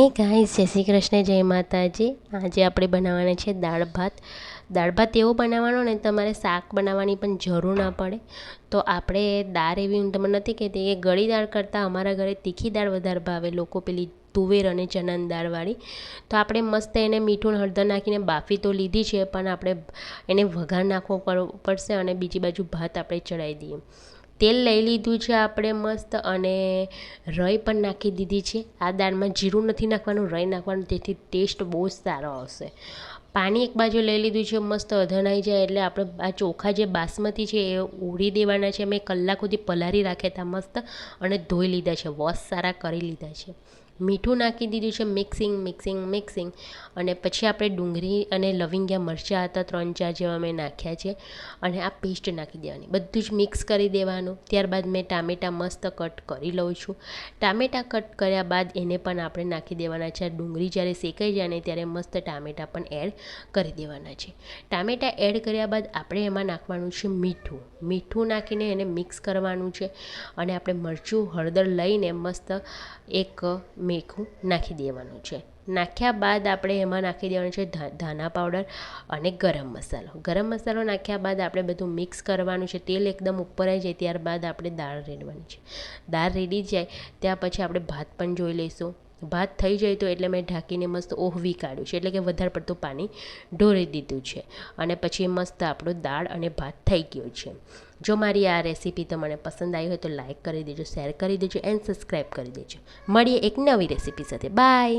એ ગાય જય શ્રી કૃષ્ણ, જય માતાજી. આજે આપણે બનાવવાના છે દાળ ભાત. દાળ ભાત એવો બનાવવાનો ને તમારે શાક બનાવવાની પણ જરૂર ના પડે. તો આપણે દાળ એવી હું તમને નથી કહેતી કે ગળી દાળ કરતાં અમારા ઘરે તીખી દાળ વધારે ભાવે, લોકો પેલી તુવેર અને ચણાની દાળવાળી. તો આપણે મસ્ત એને મીઠું હળદર નાખીને બાફી તો લીધી છે, પણ આપણે એને વઘાર નાખવો પડશે અને બીજી બાજુ ભાત આપણે ચડાવી દઈએ. તેલ લઈ લીધું છે આપણે મસ્ત અને રઈ પણ નાખી દીધી છે. આ દાળમાં જીરું નથી નાખવાનું, રઈ નાખવાનું, તેથી ટેસ્ટ બહુ જ સારો આવશે. પાણી એક બાજુ લઈ લીધું છે, મસ્ત અધણાઈ જાય એટલે આપણે આ ચોખા જે બાસમતી છે એ ઉડી દેવાના છે. મેં કલાક સુધી પલારી રાખ્યા હતા મસ્ત અને ધોઈ લીધા છે, વોશ સારા કરી લીધા છે. મીઠું નાખી દીધું છે મિક્સિંગ મિક્સિંગ મિક્સિંગ અને પછી આપણે ડુંગળી અને લવિંગિયા મરચાં હતા, ત્રણ ચાર જેવા મેં નાખ્યા છે. અને આ પેસ્ટ નાખી દેવાની. બધું જ મિક્સ કરી દેવાનું. ત્યારબાદ મેં ટામેટાં મસ્ત કટ કરી લઉં છું. ટામેટાં કટ કર્યા બાદ એને પણ આપણે નાખી દેવાના છે. ડુંગળી જ્યારે શેકાઈ જાય ને ત્યારે મસ્ત ટામેટાં પણ એડ કરી દેવાના છે. ટામેટાં એડ કર્યા બાદ આપણે એમાં નાખવાનું છે મીઠું. મીઠું નાખીને એને મિક્સ કરવાનું છે. અને આપણે મરચું હળદર લઈને મસ્ત એક મીઠું નાખી દેવાનું છે. નાખ્યા બાદ આપણે એમાં નાખી દેવાનું છે ધાના પાવડર અને ગરમ મસાલો. ગરમ મસાલો નાખ્યા બાદ આપણે બધું મિક્સ કરવાનું છે. તેલ એકદમ ઉપર આવી જાય ત્યારબાદ આપણે દાળ રેડવાની છે. દાળ રેડી જાય, ત્યાં પછી આપણે ભાત પણ જોઈ લઈશું. ભાત થઈ જાય તો એટલે મેં ઢાંકીને મસ્ત ઓહવી કાઢ્યું છે. એટલે કે વધારે પડતું પાણી ઢોળી દીધું છે. અને પછી મસ્ત આપણું દાળ અને ભાત થઈ ગયો છે. જો મારી આ રેસીપી તમને પસંદ આવી હોય તો લાઇક કરી દેજો, શેર કરી દેજો, એન્ડ સબસ્ક્રાઈબ કરી દેજો. મળીએ એક નવી રેસીપી સાથે. બાય!